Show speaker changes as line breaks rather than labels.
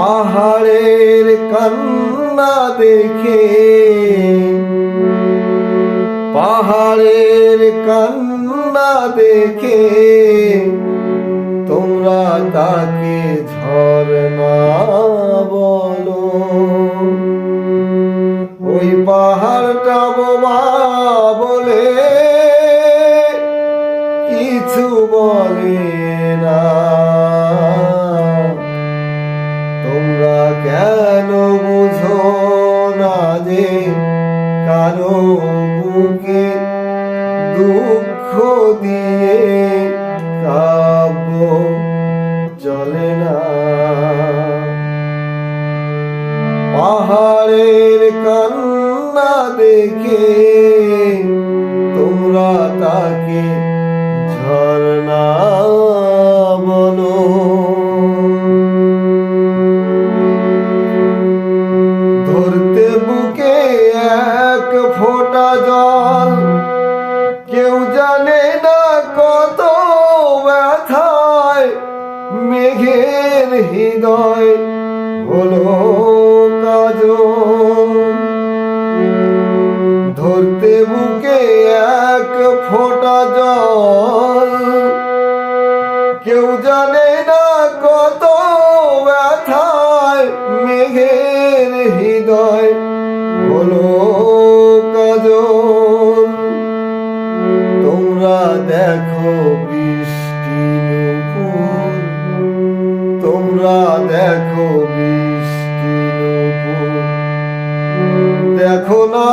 পাহাড়ের কান্না দেখে। পাহাড়ের কান্না দেখে তোমরা তাকে ঝরনা বলো। ওই পাহাড়টা বোমা বলে কিছু বলে না। যে কারও বুকে দুঃখ দিয়ে কাব্য চলে না। পাহাড়ের কান্না দেখে তোমরা তাকে হৃদয় হলো কাজ ধরতে বুকে এক ফোঁটা জল। কেউ জানে না কত ব্যথায় মেঘের হৃদয় হলো কাজল। তোমরা দেখো বৃষ্টি তোমরা দেখো বৃষ্টির দেখো না